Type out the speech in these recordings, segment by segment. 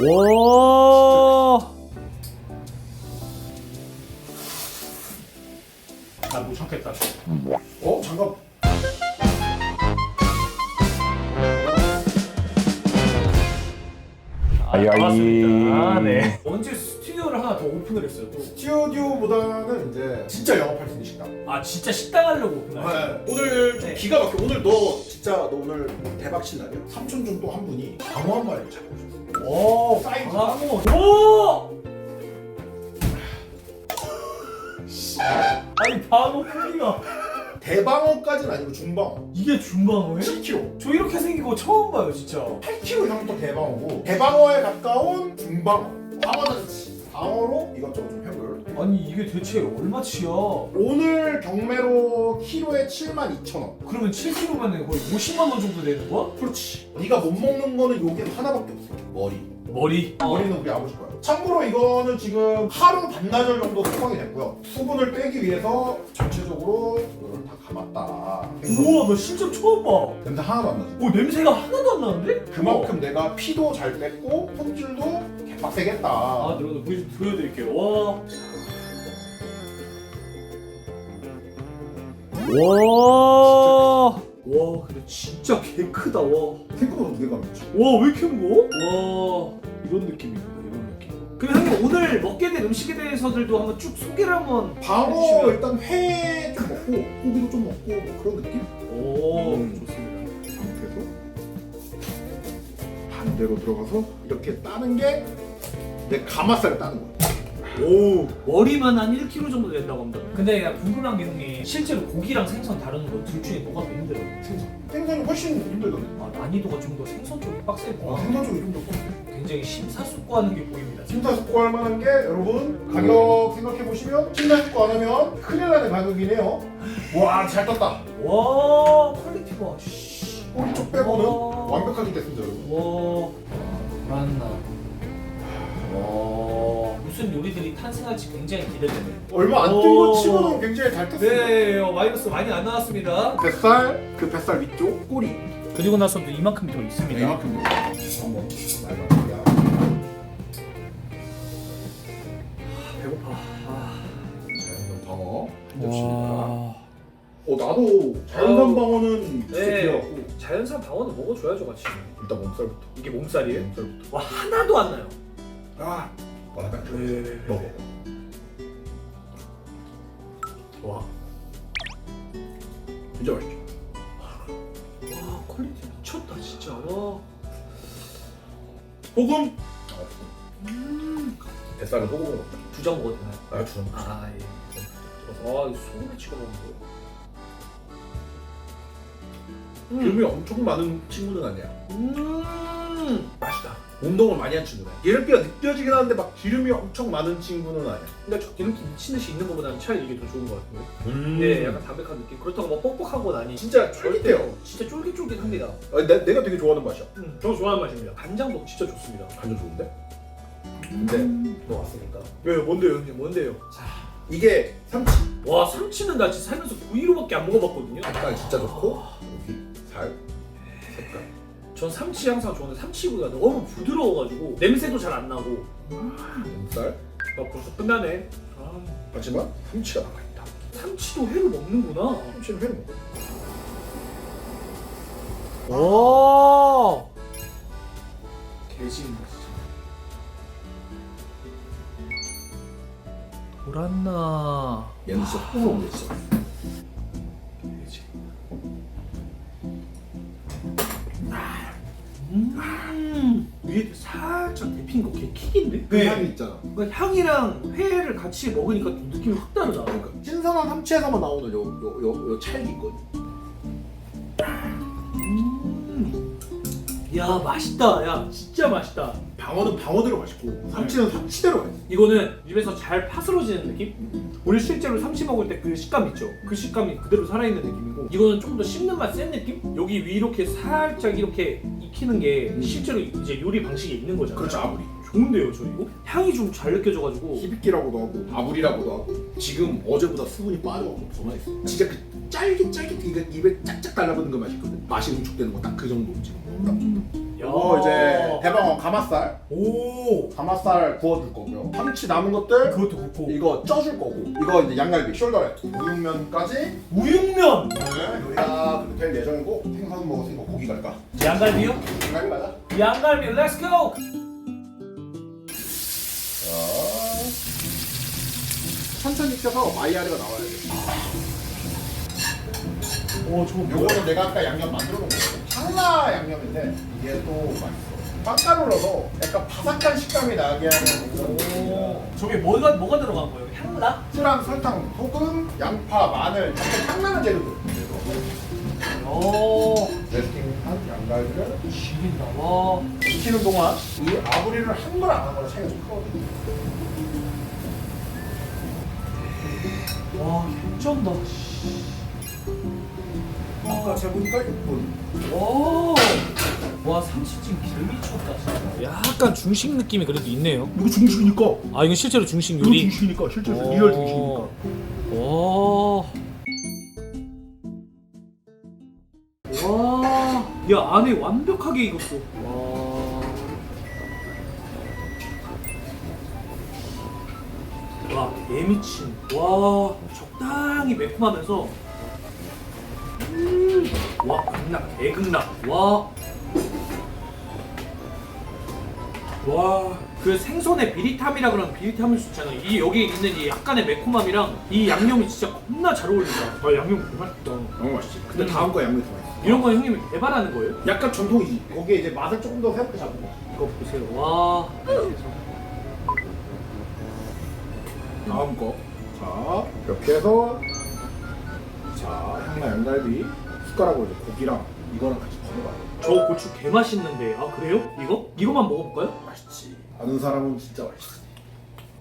와. 나못 참겠다. 어 잠깐. 아, 아이, 아이. 반갑습니다. 네. 언제 스튜디오를 하나 더 오픈을 했어요? 또. 스튜디오보다는 이제 진짜 영업할 수 있는 식당. 아 진짜 식당 하려고 오픈했어요? 네. 오늘 좀 네. 기가 막혀. 오늘 너 진짜 너 오늘 대박 친 날이야. 삼촌 중 또 한 분이 방어 한 마리를 잡고 오셨어. 오 사이즈. 아, 오! 아니 방어 크기가 대방어까지는 아니고 중방어. 이게 중방어예요? 7kg. 저 이렇게 생긴 거 처음 봐요 진짜 8kg 정도 대방어고 대방어에 가까운 중방어. 방어는 방어로 이것저것. 아니 이게 대체 얼마치야? 오늘 경매로 키로에 72,000원. 그러면 7kg면 거의 50만 원 정도 되는 거야? 그렇지. 네가 못 먹는 거는 요게 하나밖에 없어. 머리. 머리 머리는 우리 아버지 거야. 참고로 이거는 지금 하루 반나절 정도 숙성이 됐고요. 수분을 빼기 위해서 전체적으로 이걸 다 감았다. 우와 나 진짜 처음 봐 냄새 하나도 안 나지. 오, 냄새가 하나도 안 나는데? 그만큼 내가 피도 잘 뺐고 손질도 개 빡세겠다. 아 여러분 보여, 보여드릴게요 와 와. 와 근데 진짜 개 크다 와. 생각보다 무게가 있지. 와 왜 이렇게 무거워? 와 이런 느낌입니다 이런 느낌 그럼 형님 오늘 먹게 된 음식에 대해서들도 한번 쭉 소개를 한번 방어 해주시면- 일단 회 좀 먹고 고기도 좀 먹고 뭐 그런 느낌? 오 음. 좋습니다 상태에서 반대로 들어가서 이렇게 따는 게 내 가마살을 따는 거야. 오 머리만 한 1kg 정도 된다고 합니다 근데 나 궁금한 게 형님 실제로 고기랑 생선 다루는 거 둘 중에 뭐가 더 힘들어요? 생선. 생선이 훨씬 힘들던데. 아 난이도가 좀 더 생선 쪽이 빡세고 아, 생선 쪽이 좀더 빡세. 굉장히 심사숙고하는 게 보입니다 심사숙고할 만한 게 여러분 가격 생각해 보시면 심사숙고 안 하면 큰일 나는 가격이네요. 와 잘 떴다. 와 퀄리티 봐 씨. 꼬리 쪽 빼고는 와. 완벽하게 됐습니다 여러분. 와 불안나 와 무슨 요리들이 탄생할지 굉장히 기대되네요 얼마 안뜬 오. 거 치고는 굉장히 잘 떴습니다. 네 어, 마이너스 많이 안 나왔습니다 뱃살 그 뱃살 위쪽 꼬리 그리고 나서도 이만큼 더 있습니다 이만큼 한번 말아볼게요. 배고파 아. 자연산 방어 접시입니다. 와. 어 나도 자연산 어. 방어는 진짜 네. 귀여웠고 자연산 방어는 먹어줘야죠 같이 일단 몸살부터. 이게 몸살이에요? 몸살부터. 와 하나도 안 나요 아 안 돼. 네. 먹어. 와, 진짜 맛있죠. 와 퀄리티 미쳤다 진짜 와. 소금. 아, 소금. 뱃살은 소금으로 먹자. 두 장 먹어도 되나요? 아 주름. 아 예. 아 소금에 찍어 먹는 거. 기름이 엄청 많은 친구는 아니야. 음. 맛있다. 운동을 많이 한 친구네. 기름기가 느껴지긴 하는데 막 기름이 엄청 많은 친구는 아니야. 근데 저 기름기 미친 듯이 있는 것보다는 차라리 이게 더 좋은 것 같은데. 음. 네, 약간 담백한 느낌. 그렇다고 막 뻑뻑한 건 아니. 진짜 쫄깃해요. 진짜 쫄깃쫄깃합니다. 아, 내, 내가 되게 좋아하는 맛이야. 음, 저 좋아하는 맛입니다. 간장도 진짜 좋습니다. 간장 좋은데? 근데 너 왔으니까. 왜 뭔데요, 형님? 뭔데요? 자, 이게 삼치. 와 삼치는 나 진짜 살면서 구이로밖에 안 먹어봤거든요. 색깔 진짜 좋고 여기 살 색깔. 전 삼치 항상 좋아하는데 삼치구이가 너무 부드러워가지고 냄새도 잘 안 나고. 몸살. 야 벌써 끝나네. 아, 하지만 삼치가 나가 있다. 삼치도 회로 먹는구나. 삼치는 회 먹어. 와. 개지인다 진짜. 돌았나. 얘는 진짜 호로. 개지. 위에 살짝 데핀 거개 킥인데? 그 향이 있잖아. 그러니까 향이랑 회를 같이 먹으니까 좀 느낌이 확 다르다. 그러니까 신선한 삼치에서만 나오는 요 요 요 요 찰기 있거든. 음. 야 맛있다. 야 진짜 맛있다. 방어는 방어대로 맛있고 삼치는 삼치대로 맛있어. 이거는 입에서 잘 파스러지는 느낌? 우리 실제로 삼치 먹을 때 그 식감 있죠? 그 식감이 그대로 살아있는 느낌이고 이거는 좀더 씹는 맛 센 느낌? 여기 위 이렇게 살짝 이렇게 익히는 게 음. 실제로 이제 요리 방식에 있는 거잖아요 그렇죠 아부리. 좋은데요 저 이거? 향이 좀 잘 느껴져가지고 히비키라고도 하고 아부리라고도 하고 지금 어제보다 수분이 더 맛있어. 진짜 그 짤깃 짤깃 이게 입에 짝짝 달라붙는 그 맛이 있거든. 맛이 응축되는 거 딱 그 정도 지금. 딱 좋다. 야 이거 이제 어. 대방어 가마살 오 가마살 구워줄 거고요 참치 남은 것들 그것도 굽고 이거 쪄줄 거고 이거 이제 양갈비 숄더렛 우육면까지 우육면 네, 요리가 그렇게 될 예정이고 생선 먹었으니까 고기 갈까? 양갈비요? 양갈비 가자 양갈비 렛츠고 천천히 익혀서 마이야르가 나와야 돼 오 저거 뭐야? 요거는 내가 아까 양념 만들어 놓은 거예요 향라 양념인데 이게 또 맛있어 빵가루 넣어서 약간 바삭한 식감이 나게 하는 그런 오 요리입니다. 저게 뭐가 뭐가 들어간 거예요? 향라? 후랑 설탕, 소금, 양파, 마늘 약간 향나는 재료들 오 레스팅한 양갈비를 죽인다 와 익히는 동안 이 아브리를 한걸안한 거랑 차이가 좀 크거든요 와, 개쩐다. 아까 재보니까 6분 와, 와 삼치찜 개미쳤다 진짜. 약간 중식 느낌이 그래도 있네요. 이거 중식이니까 아 이건 실제로 중식 이거 요리. 중식이니까 실제로 오. 리얼 중식이니까 와. 와. 야 안에 완벽하게 익었어. 와. 와 개미친. 와 적당히 매콤하면서. 음. 와 극락 개극락. 와. 와, 그 생선의 비릿함이라 그러면 비릿함일 수 있잖아요. 이 여기 있는 이 약간의 매콤함이랑 이 양념이 진짜 겁나 잘 어울린다. 아, 양념 맛있다. 너무 맛있지 근데 음. 다음 거 양념이 더 맛있어 이런 거 형님이 개발하는 거예요? 약간 전통이지 거기에 이제 맛을 조금 더 새롭게 잡은 거 이거 보세요. 와. 다음 거. 자, 이렇게 해서 자, 향나 양갈비 숟가락으로 이제 고기랑 이거랑 같이 돼. 저 고추 개 맛있는데. 아 그래요? 이거? 이거만 먹어볼까요? 맛있지. 아는 사람은 진짜 맛있어.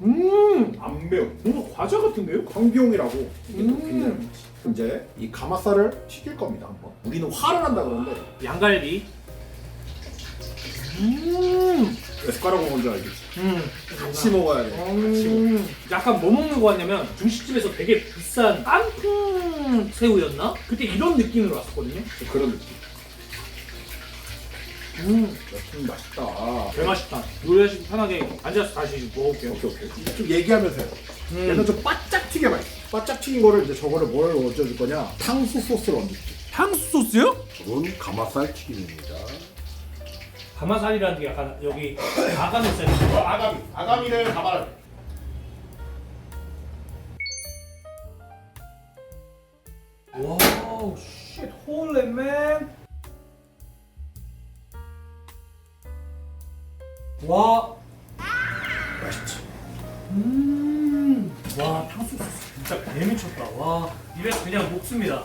음, 안 매워. 뭔가 과자 같은데요? 황비용이라고 이게 또 음. 굉장히 맛있지. 이제 이 가마살을 튀길 겁니다 한번. 우리는 화를 한다 그러는데 양갈비. 음, 왜 숟가락으로 먼저 알지? 음. 같이 먹어야 돼. 같이 먹어. 음, 약간 뭐 먹는 거 같냐면 중식집에서 되게 비싼 깐풍 새우였나? 그때 이런 느낌으로 왔었거든요. 그런 느낌. 음, 음, 맛있다. 개 맛있다. 요리하시고 편하게 앉아서 다시 먹을게요. 오케이 오케이. 좀 얘기하면서 해요. 음. 얘는 좀 바짝 튀게 맛있어. 바짝 튀긴 거를 이제 저거를 뭘 얹어줄 거냐? 탕수 소스를 얹어줄게. 향수 소스요? 저건 가마살 튀김입니다. 가마살이라는 게 약간 여기 아가미살이죠. 아가미, 아가미를 가마를. 와우, 쉣, 홀레맨. 와, 맛있지. 음, 와, 탕수 소스 진짜 개 미쳤다. 와, 입에서 그냥 녹습니다.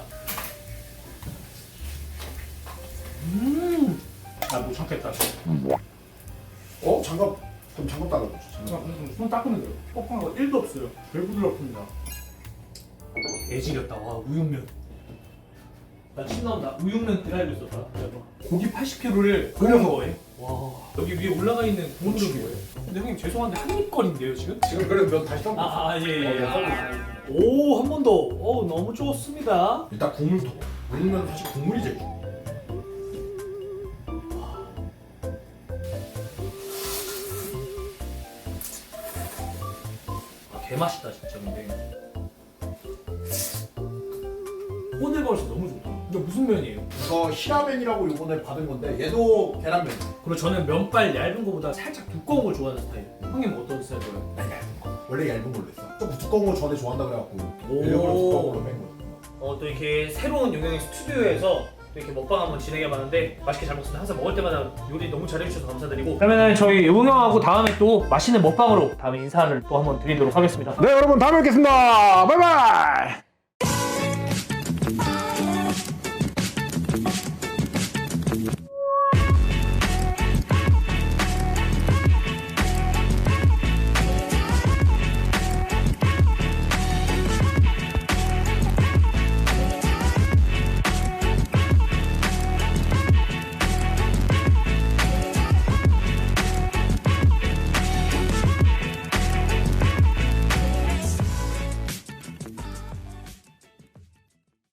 음, 나못 참겠다. 어 장갑 그럼 장갑 달아줘. 장갑. 손 닦으면 돼요. 뻑뻑한 거 1도 없어요. 별 부드럽습니다. 애지렸다. 와 우육면. 나 침 나온다. 우육면 드라이브 있었다. 고기 80kg를 끓여 먹어요. 와 여기 위에 올라가 있는 고무줄이 뭐예요? 근데 형님 죄송한데 한입거리인데요 지금? 지금 그래도 면 다시 담고. 있어. 아아예 어, 예. 오 한 번 더. 어 너무 좋습니다. 일단 국물부터. 우육면 사실 국물이 제일 중요해. 개 맛있다 진짜 근데. 꼬들버릇이 너무 좋다. 이거 무슨 면이에요? 이거 히라멘이라고 요번에 받은 건데 얘도 계란면. 그리고 저는 면발 얇은 거보다 살짝 두꺼운 걸 좋아하는 스타일. 형님 어떤 스타일 좋아해요? 난 얇은 거. 원래 얇은 걸로 했어. 좀 두꺼운 거 전에 좋아한다 그래갖고 오. 일부러 두꺼운 걸로 뺀 거야. 어, 또 이렇게 새로운 용영의 스튜디오에서 또 이렇게 먹방 한번 진행해봤는데 맛있게 잘 먹습니다. 항상 먹을 때마다 요리 너무 잘해주셔서 감사드리고 그러면 저희 용영하고 다음에 또 맛있는 먹방으로 다음에 인사를 또 한번 드리도록 하겠습니다. 네 여러분 다음에 뵙겠습니다. 바이바이.